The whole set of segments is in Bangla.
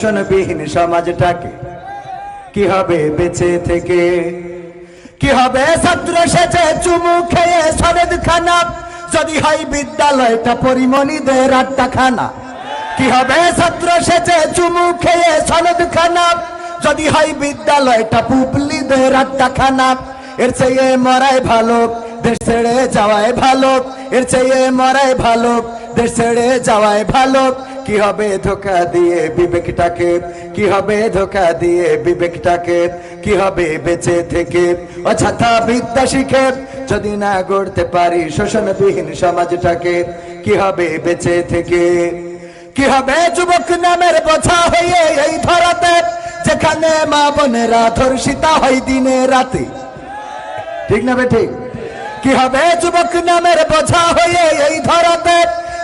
শোষণবিহীন সমাজটাকে কি হবে বেঁচে থেকে? কি হবে? ছাত্র সেচে চুমু খেয়ে সরেদ খানা। যদি হয় বিদ্যালয়টা পরিমণিদের আড্ডা খানা কি হবে? ছাত্র সেচে চুমু খেয়ে সনদ খানা। যদি হয় বিদ্যালয়টা পুপলিদের আড্ডা খানা এর চেয়ে মরাই ভালো, দেশ ছেড়ে যাওয়াই ভালো। এর চেয়ে মরাই ভালো, দেশ ছেড়ে যাওয়াই ভালো। কি হবে ধোকা দিয়ে বিবেকটাকে? কি হবে ধোকা দিয়ে বিবেকটাকে? কি হবে বেঁচে থেকে? অযথা বিদ্যা শিখে যদি না গড়তে পারি শোষণবিহীন সমাজটাকে, কি হবে বেঁচে থেকে? কি হবে যুবক নামের বোঝা হয়ে এই ধরাতে, যেখানে মা বোনেরা ধর্ষিতা হয় দিনে রাতে? ঠিক না বে ঠিক? কি হবে যুবক নামের বোঝা হয়ে এই ধরাতে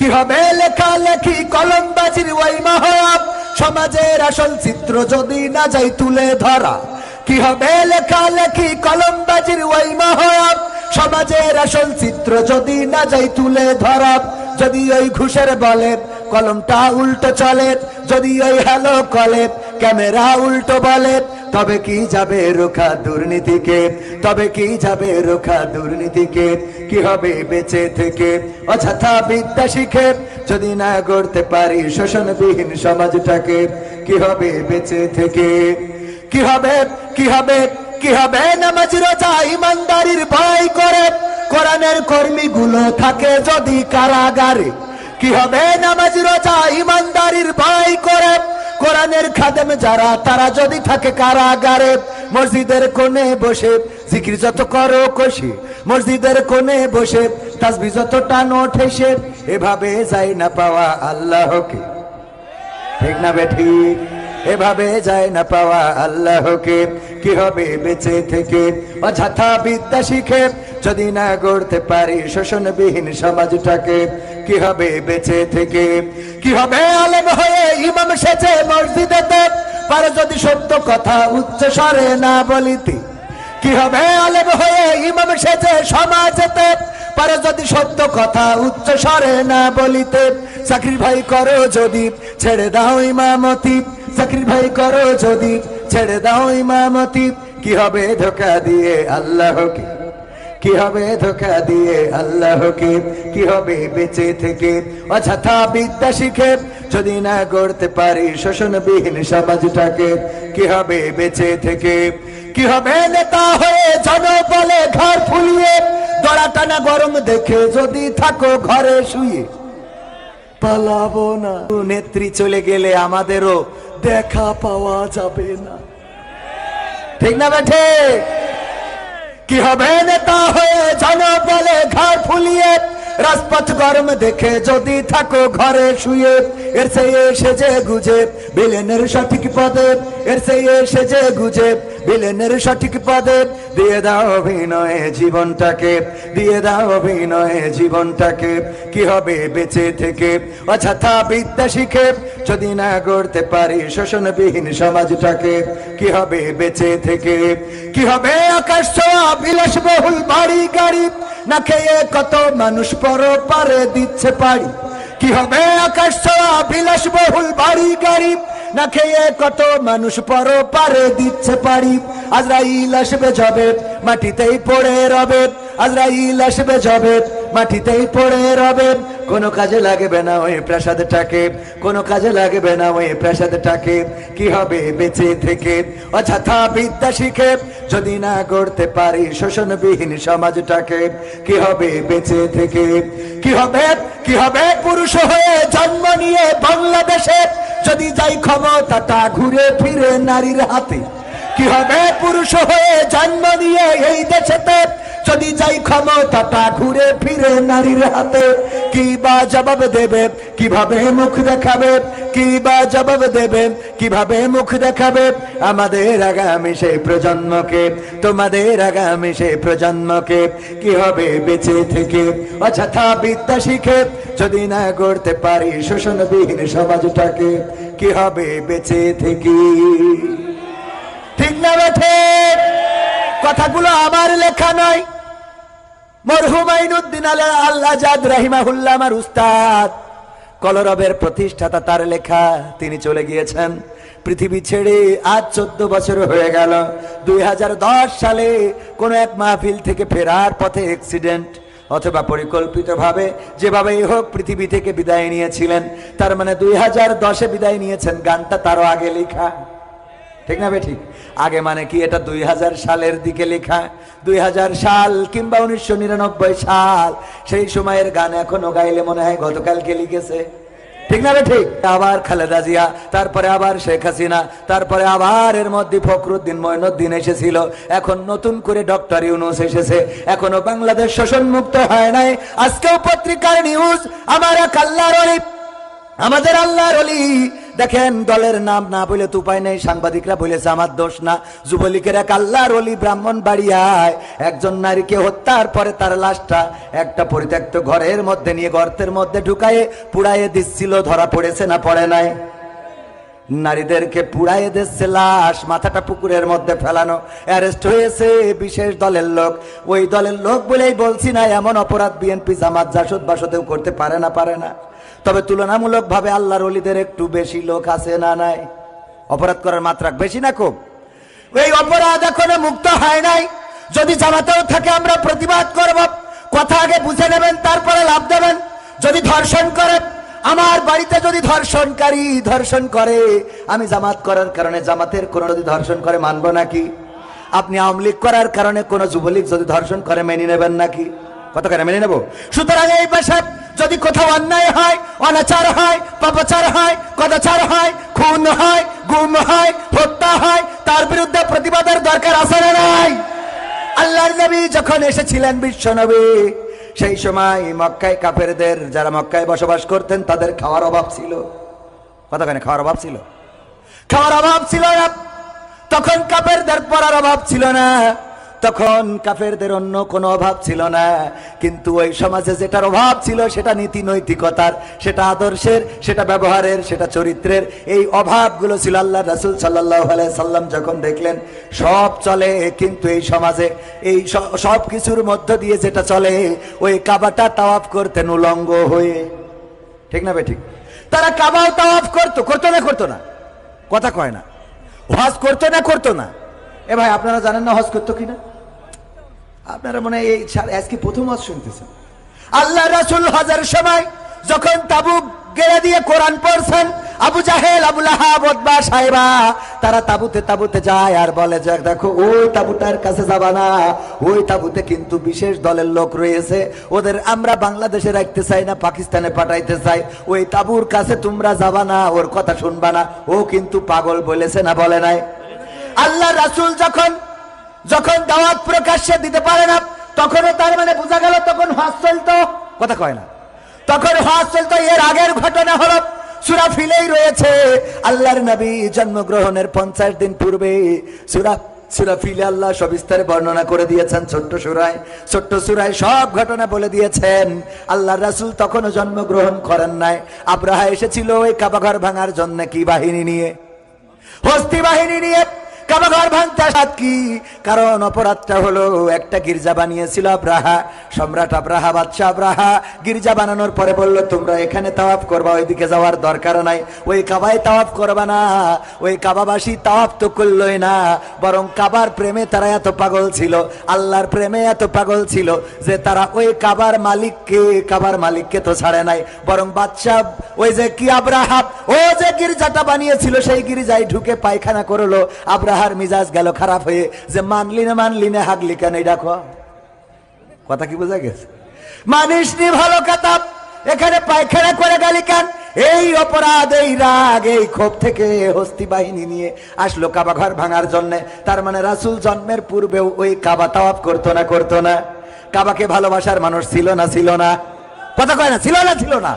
কি হবে? লেখালেখি, কলমবাজির ওই মহাব সমাজের আসল চিত্র যদি না যাই তুলে ধরা। কি হবে? লেখালেখি, কলমবাজির ওই মহাব সমাজের আসল চিত্র যদি না যাই তুলে ধরা। যদি ওই ঘুষের বলে কলমটা উল্টো চলে যদি ওই হ্যালো কলে ক্যামেরা উল্টো বলে তবে কি যাবে রোখা দুর্নীতিকে? তবে কি যাবে রোখা দুর্নীতিকে? কি হবে বেঁচে থেকে? অযথা বিদ্যা শিখে যদি না গড়তে পারি শোষণবিহীন সমাজটাকে, কি হবে বেঁচে থেকে? কি হবে কি হবে কি হবে নামাজ রোজা ইমানদারির ভয় করে? কোরআনের কর্মীগুলো থাকে যদি কারাগারে, কি হবে নামাজ রোজা ইমানদারির ভয় করে? কোরআনের খাদেম যারা, তারা যদি থাকে কারাগারে, মসজিদের কোণে বসে জিকির যত করো কষে, মসজিদের কোণে বসে তাসবি যত টানো ঠেসে এভাবে যাই না পাওয়া আল্লাহকে। ঠিক না বে ঠিক? এভাবে যায় না পাওয়া আল্লাহকে। কি হবে বেঁচে থেকে? অযথা বিদ্যা শিখে যদি না গড়তে পারি শোষণবিহীন সমাজটাকে কি হবে বেঁচে থেকে? কি হবে আলেম হয়ে ইমাম সেজে মসজিদেতে পারে যদি সত্য কথা উচ্চ স্বরে না বলিতে। কি হবে আলেম হয়ে ইমাম সেজে সমাজেতে পারে যদি সত্য কথা উচ্চ স্বরে না বলিতে। চাকরি ভাই করো যদি ছেড়ে দাও ইমামতি। চাকরি ভাই করো যদি ছেড়ে দাও ইমামতি। কি হবে ধোকা দিয়ে আল্লাহকে কি হবে ধোকা দিয়ে আল্লাহকে? কি হবে বেঁচে থেকে? অযথা বিদ্যা শিখে যদি না গড়তে পারি শোষণবিহীন সমাজটাকে, কি হবে বেঁচে থেকে? কি হবে নেতা হয়ে জনবলে ঘর ফুলিয়ে? দড়া টানা গরম দেখে যদি থাকো ঘরে শুয়ে। পালাবো না। নেত্রী চলে গেলে আমাদেরও দেখা পাওয়া যাবে না। ঠিক না বেঠে? কি হবে নেতা হয়ে জনবলে ঘর ফুলিয়ে? রাজপথ গরম দেখে যদি থাকো ঘরে শুয়ে, এর সেই যে গুজে, বিলেনের সঠিক পদে, এর সেই যে গুজে। বিলেনের সঠিক পদে দিয়ে দাও অভিনয়ে জীবনটাকে, দিয়ে দাও অভিনয়ে জীবনটাকে। কি হবে বেঁচে থেকে? অযথা বিদ্যা শিখে যদি না গড়তে পারি শোষণবিহীন সমাজটাকে, কি হবে বেঁচে থেকে? কি হবে আকাশ ছোঁয়া বিলাসবহুল বাড়ি গাড়ি, না খেয়ে কত মানুষ পর পারে দিচ্ছে পাড়ি? কি হবে আকাশ ছোঁয়া বিলাসবহুল বাড়ি গাড়ি না খেয়ে কত মানুষ পর পারে দিচ্ছে পারি। আজরাইল আসবে যাবে মাটিতেই পড়ে রবে। আজরাইল আসবে যাবে মাটিতেই পড়ে রবে। কোনো কাজে লাগবে না ওই প্রাসাদটাকে, কোনো কাজে লাগবে না ওই প্রাসাদটাকে। কি হবে বেঁচে থেকে? অযথা বিদ্যা শিখে, যদি না গড়তে পারি শোষণবিহীন সমাজটাকে, কি হবে বেঁচে থেকে? কি হবে? কি হবে? পুরুষ হয়ে জন্ম নিয়ে বাংলাদেশে যদি যাই ক্ষমতাটা ঘুরে ফিরে নারীর হাতে, কি হবে? পুরুষ হয়ে জন্ম নিয়ে এই দেশেতে যদি যাই ক্ষমতাটা ঘুরে ফিরে নারীর হাতে, কি বা জবাব দেবে? কীভাবে মুখ দেখাবে? কি বা জবাব দেবে? কীভাবে মুখ দেখাবে? আমাদের আগামী সেই প্রজন্মকে, তোমাদের আগামী সেই প্রজন্মকে কি হবে বেঁচে থেকে? অযথা বিদ্যা শিখে যদি না করতে পারি শোষণবিহীন সমাজটাকে, কি হবে বেঁচে থেকে? ঠিক না বেঠে কথাগুলো আমার লেখা নয়। মরহুম আইনুদ্দিন আলা আল্লাহ জাদ রাহিমাহুল্লাহ আমার উস্তাদ। কলরবের প্রতিষ্ঠাতা তার লেখা। তিনি চলে গিয়েছেন। পৃথিবী ছেড়ে আজ চোদ্দ বছর হয়ে গেল। দুই হাজার দশ সালে কোন এক মাহফিল থেকে ফেরার পথে অ্যাক্সিডেন্ট অথবা পরিকল্পিতভাবে যেভাবেই হোক পৃথিবী থেকে বিদায় নিয়েছিলেন। তার মানে দুই হাজার দশে বিদায় নিয়েছেন। গানটা তারও আগে লেখা। ঠিক না বে ঠিক? আগে মানে কি এটা দুই হাজার সালের দিকে লেখা? দুই হাজার সাল কিংবা উনিশশো নিরানব্বই সাল। সেই সময়ের গান এখনও গাইলে মনে হয় গতকালকে লিখেছে। ঠিক না ঠিক? আবার খালেদা জিয়া, তারপরে আবার শেখ হাসিনা, তারপরে আবার এর মধ্যে ফখরুদ্দিন মঈনুদ্দিন এসেছিল। এখন নতুন করে ডক্টর ইউনুস এসেছে। এখনও বাংলাদেশ শোষণ মুক্ত হয় নাই। আজকেও পত্রিকার নিউজ আমার এক আল্লাহর আমাদের আল্লাহর অলি দেখেন, দলের নাম না বলে তো উপায় নেই। সাংবাদিকরা বলেছে, আমার দোষ না। যুবলীগের এক আল্লাহর অলি ব্রাহ্মণ বাড়িয়ায় একজন নারীকে হত্যার পরে তার লাশটা একটা পরিত্যক্ত ঘরের মধ্যে নিয়ে গর্তের মধ্যে ঢুকায়ে পুড়াইয়ে দিচ্ছিল। ধরা পড়েছে না পড়ে নাই? নারীদেরকে পুড়াইয়ে দিচ্ছে লাশ, মাথাটা পুকুরের মধ্যে ফেলানো। অ্যারেস্ট হয়েছে বিশেষ দলের লোক। ওই দলের লোক বলেই বলছি না, এমন অপরাধ বিএনপি জামাত জাসদ বাসদেও করতে পারে না পারে না। তবে তুলনামূলক ভাবে আল্লাহর অলিদের একটু বেশি লোক আছে না নাই? অপরাধ করার মাত্রা বেশি না খুব? এই অপরাধ এখনও মুক্ত হয় নাই। যদি জামাতেও থাকে, আমরা প্রতিবাদ করব। কথা আগে বুঝে নেবেন, তারপরে লাভ দেবেন। যদি ধর্ষণ করে, আমার বাড়িতে যদি ধর্ষণকারী ধর্ষণ করে, আমি জামাত করার কারণে জামাতের কোন যদি ধর্ষণ করে, মানব নাকি? আপনি আওয়ামী লীগ করার কারণে কোন যুবলীগ যদি ধর্ষণ করে, মেনে নেবেন নাকি? কত করে? মেনে নেব? সুতরাং এই পেশায় যদি কোথাও অন্যায় হয়, অনাচার হয়, পাপাচার হয় কদাচার হয়, খুন হয়, গুম হয়, হত্যা হয়, তার বিরুদ্ধে প্রতিবাদের দরকার না নাই? আল্লাহর নবী যখন এসেছিলেন বিশ্ব নবী, সেই সময় মক্কায় কাফেরদের যারা মক্কায় বসবাস করতেন, তাদের খাওয়ার অভাব ছিল। কতখানি খাওয়ার অভাব ছিল? খাওয়ার অভাব ছিল না। তখন কাপেরদের পড়ার অভাব ছিল না। তখন কাফেরদের অন্য কোনো অভাব ছিল না। কিন্তু ওই সমাজে যেটার অভাব ছিল সেটা নীতি নৈতিকতার, সেটা আদর্শের, সেটা ব্যবহারের, সেটা চরিত্রের। এই অভাবগুলো ছিল আল্লাহ রাসুল সাল্লাহ সাল্লাম যখন দেখলেন, সব চলে, কিন্তু এই সমাজে এই সব কিছুর মধ্য দিয়ে যেটা চলে, ওই কাবাটা তাওয়াফ করতেন উলঙ্গ হয়ে। ঠিক না বে ঠিক? তারা কাবাও তাওয়াফ করতো করতো না করতো না। কথা কয় না। হজ করতো না করতো না। এ ভাই, আপনারা জানেন না হজ করতো কিনা? আপনারা মনে হয় এই আজকে প্রথম হজ শুনতেছেন। আল্লাহ রাসুল হজের সময় যখন তাবু গেড়ে দিয়ে কোরআন পড়ছেন, আবু জাহেল, আবু লাহাব সাহেবা, তারা তাবুতে তাবুতে যায় আর বলে যে, দেখো, ওই তাবুটার কাছে যাবা না। ওই তাবুতে কিন্তু বিশেষ দলের লোক রয়েছে। ওদের আমরা বাংলাদেশে রাখতে চাই না, পাকিস্তানে পাঠাইতে চাই। ওই তাবুর কাছে তোমরা যাবা না, ওর কথা শুনবা না। ও কিন্তু পাগল বলেছে না, বলে নাই। আল্লাহ রাসুল যখন যখন দাওয়াত প্রকাশ্যে দিতে পারে না, তখনও তার মানে বোঝা গেল তখন হজ চলতো। কথা কয় না। তখন হজ চলতো, এর আগের ঘটনা হলো, সুরা ফিলেই রয়েছে, আল্লাহর নবী জন্মগ্রহণের পঞ্চাশ দিন পূর্বে, সুরা সুরা ফিলে আল্লাহ সবিস্তারে বর্ণনা করে দিয়েছেন ছোট্ট সুরায়। ছোট্ট সুরায় সব ঘটনা বলে দিয়েছেন। আল্লাহ রাসুল তখনও জন্মগ্রহণ করেন নাই। আব্রাহা এসেছিল ওই কাবাঘর ভাঙার জন্য কি বাহিনী নিয়ে? হস্তি বাহিনী নিয়ে কারণ অপরাধটা হলো একটা গির্জা বানিয়েছিল আব্রাহা, সম্রাট আব্রাহা আব্রাহা। গির্জা বানানোর পরে তোমরা এখানে তাওয়াফ করবা, ওইদিকে যাওয়ার দরকার নাই। ওই কাবায় তাওয়াফ করবা না, ওই কাবাবাসী তাওয়াফ তো করলই না, বরং কাবার প্রেমে তারা এত পাগল ছিল, আল্লাহর প্রেমে এত পাগল ছিল যে তারা ওই কাবার মালিককে কাবার মালিককে তো ছাড়ে নাই। বরং বাদশাহ, ওই যে কি আব্রাহাব ও যে গির্জাটা বানিয়েছিল, সেই গির্জায় ঢুকে পায়খানা করল আব্রাহার মিজাজ গেল খারাপ হয়ে যে মানলি না মানলি না হাগলি কেন, এই দেখো। কথা কি বোঝা গেছে? মানিস নি ভালো কাতাব এখানে পায়খানা করে গেলি কেন? এই অপরাধ, এই রাগ, এই ক্ষোভ থেকে হস্তি বাহিনী নিয়ে আসলো কাবা ঘর ভাঙার জন্য। তার মানে রাসুল জন্মের পূর্বেও ওই কাবা তাওয়াফ করতো না করতো না। কাবাকে ভালোবাসার মানুষ ছিল না ছিল না। কথা কয় না, ছিল না ছিল না।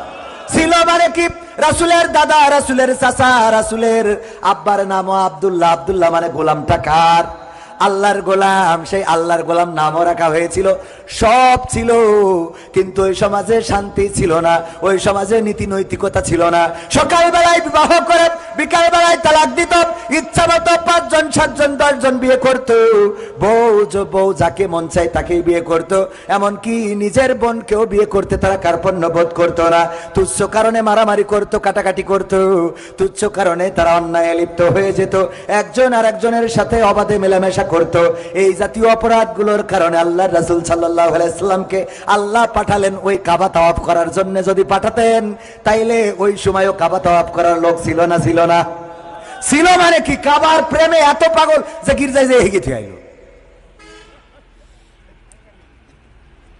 ছিল মানে কি? রাসুলের দাদা রাসুলের চাচা রাসুলের আব্বার নাম আবদুল্লাহ। আবদুল্লাহ মানে গোলাম টাকার আল্লাহর গোলাম, সেই আল্লাহর গোলাম নামও রাখা হয়েছিল। সব ছিল, কিন্তু ওই সমাজে শান্তি ছিল না, ওই সমাজে নীতি নৈতিকতা ছিল না। সকালবেলায় বিবাহ করে বিকাল বেলায় তালাক দিত, ইচ্ছা মতো পাঁচজন, সাতজন, দশজন বিয়ে করত। বউ বউ যাকে মন চায় তাকেই বিয়ে করত। এমনকি নিজের বোনকেও বিয়ে করতে তারা কার্পণ্য বোধ করতো না। তুচ্ছ কারণে মারামারি করত, কাটাকাটি করত। তুচ্ছ কারণে তারা অন্যায় লিপ্ত হয়ে যেত। একজন আর একজনের সাথে অবাধে মেলামেশা করত, এই জাতীয় অপরাধগুলোর কারণে আল্লাহ রাসুল সাল্লাহ আল্লাহ পাঠালেন ওই কাবা তাওয়াফ করার জন্য যদি পাঠাতেন, তাইলে ওই সময়ও কাবা তাওয়াফ করার লোক ছিল না ছিল না। ছিল মানে কি? কাবার প্রেমে এত পাগল যে গির্জায় যে হেগে আইলো।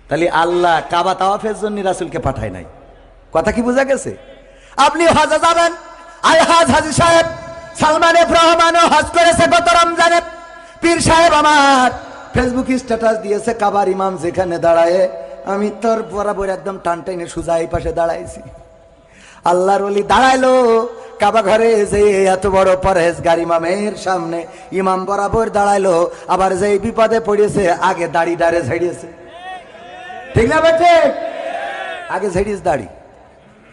তাহলে আল্লাহ কাবা তাওয়াফের জন্য রাসুলকে পাঠায় নাই। কথা কি বোঝা গেছে? আপনি হজে যাবেন? আই হাজ সাহেব সালমান রহমানও হজ করেছে গত রমজানে। পীর সাহেব আমার ফেসবুক স্ট্যাটাস দিয়েছে, কাবার ইমাম যেখানে দাঁড়ায়। আমি তোর বরাবর একদম টান টেনে সুজা এই পাশে দাঁড়াইছি। আল্লাহর ওলি দাঁড়াইলো, কাবা ঘরে যে এত বড় পরেশ গাড়ি মামের সামনে ইমাম বরাবর দাঁড়াইলো, আবার যে বিপদে পড়েছে, আগে দাড়ি দাঁড়ে ঝেড়িয়েছে। ঠিক না বেঠে? আগে ঝেড়িস দাড়ি।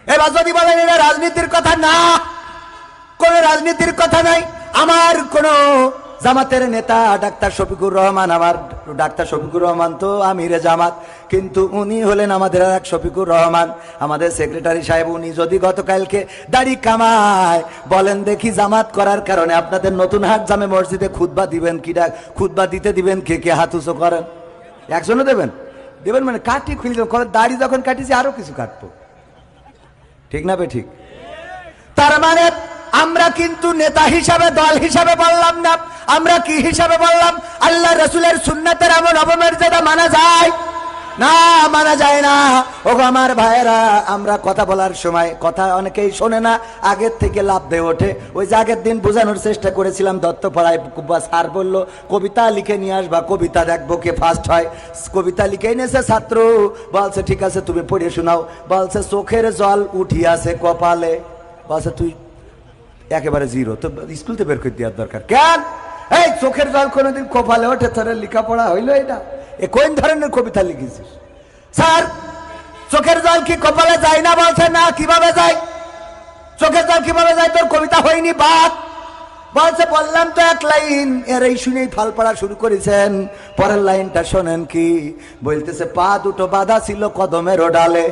এবার যদি বলেন এটা রাজনীতির কথা না, কোন রাজনীতির কথা নাই, আমার কোন জামাতের নেতা ডাক্তার শফিকুর রহমান, আমার ডাক্তার শফিকুর রহমান তো আমিরে জামাত। কিন্তু উনি হলেন আমাদের এক শফিকুর রহমান। আমাদের সেক্রেটারি সাহেব, উনি যদি গতকালকে দাড়ি কামায়, বলেন দেখি জামাত করার কারণে আপনাদের নতুন হাট জামে মসজিদে খুতবা দিবেন কি ডাক, খুতবা দিতে দিবেন কে কে হাত উঁচু করেন? একজনও দেবেন? দেবেন মানে কাটি খুলি দাড়ি যখন কাটিছি আরও কিছু কাটবো। ঠিক না বে ঠিক? তার মানে আমরা কিন্তু নেতা হিসাবে, দল হিসাবে বললাম না। আমরা কি হিসাবে বললাম? আল্লাহ রসুলের সুন্নাতের এমন অপমর্যাদা মানা যায়? না, মানা যায় না। ও আমার ভাইয়েরা, আমরা কথা বলার সময় কথা অনেকেই শোনে না, আগের থেকে লাভ দিয়ে ওঠে। ওই যে আগের দিন বোঝানোর চেষ্টা করেছিলাম, দত্তপাড়ায় বা স্যার বলল, কবিতা লিখে নিয়ে আসবা, কবিতা দেখব কে ফার্স্ট হয়। কবিতা লিখে এনেছে ছাত্র। বলছে, ঠিক আছে, তুমি পড়ে শোনাও। বলছে, চোখের জল উঠিয়াছে কপালে। বলছে, তুই একেবারে জিরো তো স্কুল থেকে বের করে দেওয়ার দরকার। কেন? এই চোখের জল কোনোদিন কপালে ওঠে, তোর লেখাপড়া হইল এটা? এ কোন ধরনের কবিতা লিখেছিস? স্যার, চোখের জল কি কপালে যায় না বলছে? না, কীভাবে যায়? চোখের জল কীভাবে যায়? তোর কবিতা হয়নি, বাদ। বলছে, বললাম তো এক লাইন। এর এই শুনেই ফাল পড়া শুরু করেছেন। পরের লাইনটা শোনেন কি? বলতেছে, পা দুটো বাধা ছিল কদমের ডালে।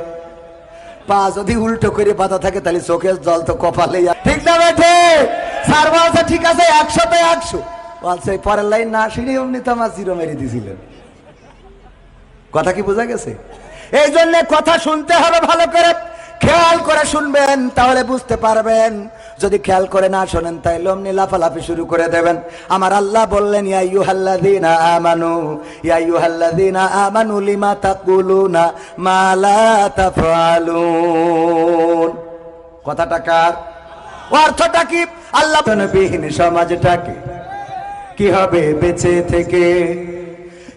পা যদি উল্টো করে পাতা থাকে, তাহলে চোখের জল তো কপালে ঠিক না বেঠে? স্যার বলছে, ঠিক আছে, একশোতে একশো। বলছে পরের লাইন না শুনে অমনি তো আমার জিরো মেরে দিয়েছিলেন কথা কি বোঝা গেছে? এই জন্য কথা শুনতে হবে ভালো করে খেয়াল করে শুনবেন, তাহলে বুঝতে পারবেন। যদি খেয়াল করে না শোনেন তাহলে অমনি লাফালাফি শুরু করে দেবেন। আমার আল্লাহ বললেন, ইয়া ইউহাল্লাযীনা আমানু, ইয়া ইউহাল্লাযীনা আমানু, লিমা তাকুলুনা মা লা তাফআলুন? কথাটা কার? অর্থটা কি? আল্লাহ বিহীন সমাজটাকে কি? হবে বেঁচে থেকে?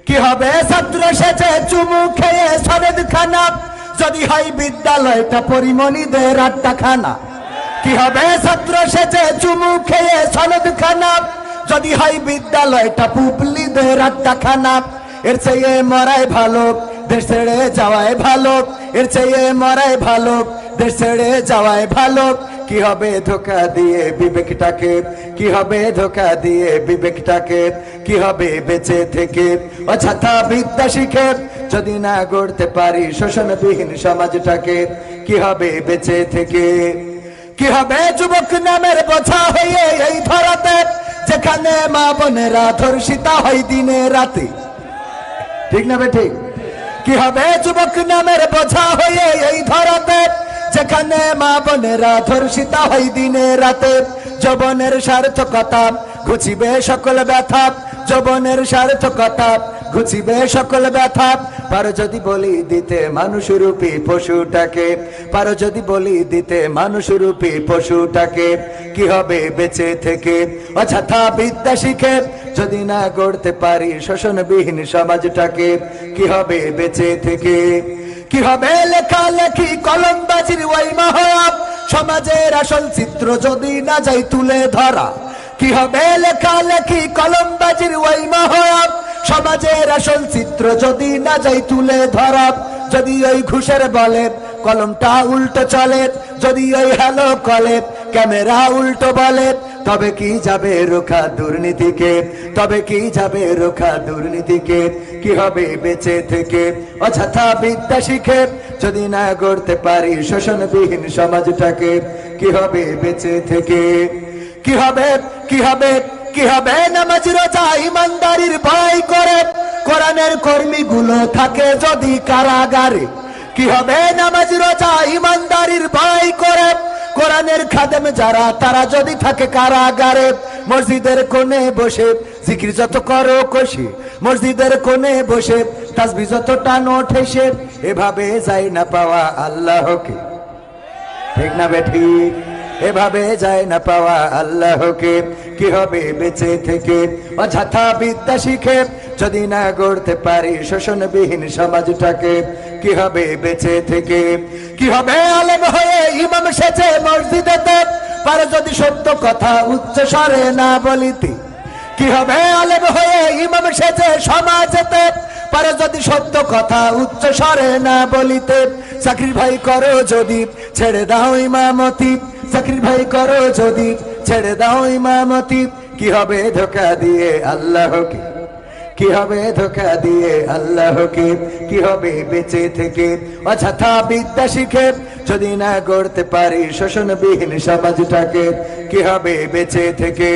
কি হবে ছাত্র সেচে চুমু খেয়ে সরেদ খানা যদি হয় বিদ্যালয়টা পরিমণিদের আড্ডা খানা কি হবে? ছাত্র সেচে চুমু খেয়ে সনদ খানা। যদি হয় বিদ্যালয়টা পুবলিদের আড্ডা খানা এর চেয়ে মরাই ভালো, দেশ ছেড়ে যাওয়াই ভালো। এর চেয়ে মরাই ভালো, দেশ ছেড়ে যাওয়াই ভালো। কি হবে ধোকা দিয়ে বিবেকটাকে? কি হবে ধোকা দিয়ে বিবেকটাকে? কি হবে বেঁচে থেকে? অযথা বিদ্যা শিখে যদি না গড়তে পারি শোষণবিহীন সমাজটাকে, কি হবে বেঁচে থেকে? কি হবে? যুবক নামের বোঝা হয়ে এই ধরাতে যেখানে মা বোনেরা ধর্ষিতা হয় দিনে রাতে। ঠিক না ঠিক? কি হবে? যুবক নামের বোঝা হয়ে এই ধরাতে যেখানে মা বোনেরা ধর্ষিতা হয় দিনে রাতে। যবনের সার্থকতা ঘুচিবে সকল ব্যথা, যবনের সার্থকতা ঘুচিবে সকল ব্যথা। পারো যদি বলি দিতে মানুষরূপী পশুটাকে, পারো যদি বলি দিতে মানুষরূপী পশুটাকে, কি হবে বেঁচে থেকে? অযথা বিদ্যা শিখে যদি না গড়তে পারি শোষণবিহীন সমাজটাকে, কি হবে বেঁচে থেকে? কি হবে লেখালেখি কলমবাজির ওই মহাব সমাজের আসল চিত্র যদি না যাই তুলে ধরা, কি হবে লেখালেখি কলমবাজির ওই মহাব সমাজের আসল চিত্র যদি না যাই তুলে ধরা, যদি ওই ঘুষের বলে কলমটা উল্টো চলে, যদি ওই হ্যালো কলে ক্যামেরা উল্টো বলে, তবে কি যাবে রোখা দুর্নীতিকে? তবে কি যাবে রোখা দুর্নীতিকে? কি হবে বেঁচে থেকে? অযথা বিদ্যা শিখে যদি না গড়তে পারি শোষণবিহীন সমাজটাকে, কি হবে বেঁচে থেকে? কি হবে কি হবে কি হবে? নামাজ রোজা ইমানদারির ভয় করে। কোরআনের কর্মীগুলো থাকে যদি কারাগারে। কি হবে? নামাজ রোজা ইমানদারির ভয় করে। কোরআনের খাদেম যারা, তারা যদি থাকে কারাগারে, মসজিদের কোণে বসে জিকির যত করো কষে। মসজিদের কোণে বসে তাসবি যত টানো ঠেসে এভাবে যাই না পাওয়া আল্লাহকে। ঠিক না বেঠি এভাবে যায় না পাওয়া আল্লাহকে। কি হবে বেঁচে থেকে অযথা বিদ্যা শিখে যদি না গড়তে পারি শোষণবিহীন সমাজটাকে কি হবে বেঁচে থেকে? কি হবে আলেম হয়ে ইমাম সেজে মসজিদেতে? পারে যদি সত্য কথা উচ্চ স্বরে না বলিতে কি হবে আলেম হয়ে ইমাম সেজে সমাজেতে? পারে যদি সত্য কথা উচ্চ স্বরে না বলিতে, চাকরির ভাই করো যদি, ছেড়ে দাও ইমামতি, চাকরির ভাই করো যদি ছেড়ে দাও ইমামতি। কি হবে ধোকা দিয়ে আল্লাহকে? কি হবে ধোকা দিয়ে আল্লাহকে? কি হবে বেঁচে থেকে? অযথা বিদ্যা শিখে যদি না গড়তে পারি শোষণবিহীন সমাজটাকে, কি হবে বেঁচে থেকে?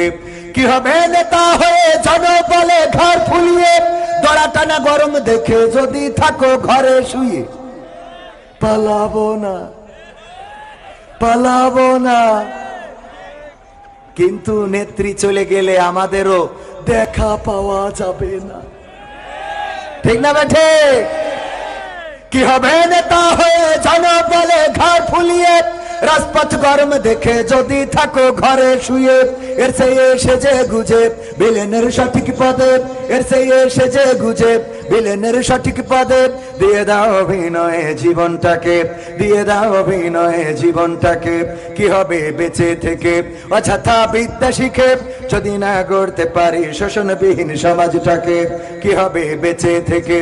কি হবে নেতা হয়ে জনবলে ঘর ফুলিয়ে? দড়া টানা গরম দেখে যদি থাকো ঘরে শুয়ে। পালাবো না। পালাবো না। কিন্তু নেত্রী চলে গেলে আমাদেরও দেখা পাওয়া যাবে না। ঠিক না বেঠে? কি হবে নেতা হয়ে জনবলে ঘর ফুলিয়ে, রাজপথ গরম দেখে যদি থাকো ঘরে শুয়ে, এর সে সেজে গুজে বিলেনের সঠিক পদে, এর সে সেজে গুজে বিলেনের সঠিক পদে দিয়ে দাও অভিনয়ে জীবনটাকে, দিয়ে দাও অভিনয়ে জীবনটাকে। কি হবে বেঁচে থেকে? অযথা বিদ্যা শিখে যদি না গড়তে পারি শোষণবিহীন সমাজটাকে, কি হবে বেঁচে থেকে?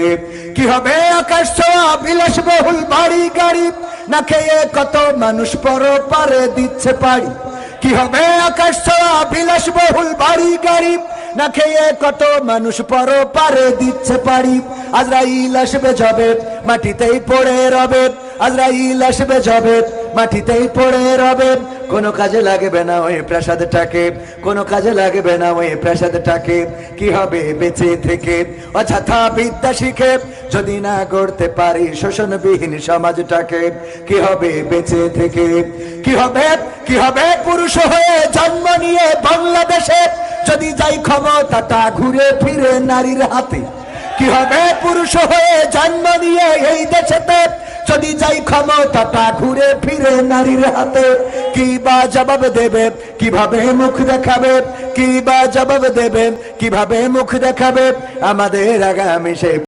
কি হবে আকাশ ছোঁয়া বিলাসবহুল বাড়ি গাড়ি, না খেয়ে কত মানুষ পর পারে দিচ্ছে পাড়ি? কি হবে আকাশ ছোঁয়া বিলাসবহুল বাড়ি গাড়ি না খেয়ে কত মানুষ পর পারে দিচ্ছে পাড়ি আজরাইল আসবে যাবে, মাটিতেই পড়ে রবে। আজরাইল আসবে যাবে, মাটিতেই পড়ে রবে। কোনো কাজে লাগবে না ওই প্রাসাদটাকে, কোনো কাজে লাগবে না ওই প্রাসাদটাকে। কি হবে বেঁচে থেকে? অযথা বিদ্যা শিখে, যদি না করতে পারি শোষণবিহীন সমাজটাকে, কি হবে বেঁচে থেকে? কি হবে? কি হবে? পুরুষ হয়ে জন্ম নিয়ে বাংলাদেশে যদি যাই ক্ষমতাটা ঘুরে ফিরে নারীর হাতে, কি হবে পুরুষ হয়ে জন্ম নিয়ে এই দেশেতে যদি যাই ক্ষমতাটা ঘুরে ফিরে নারীর হাতে, কি বা জবাব দেবে? কীভাবে মুখ দেখাবে? কি বা জবাব দেবে? কীভাবে মুখ দেখাবে? আমাদের আগামী সেই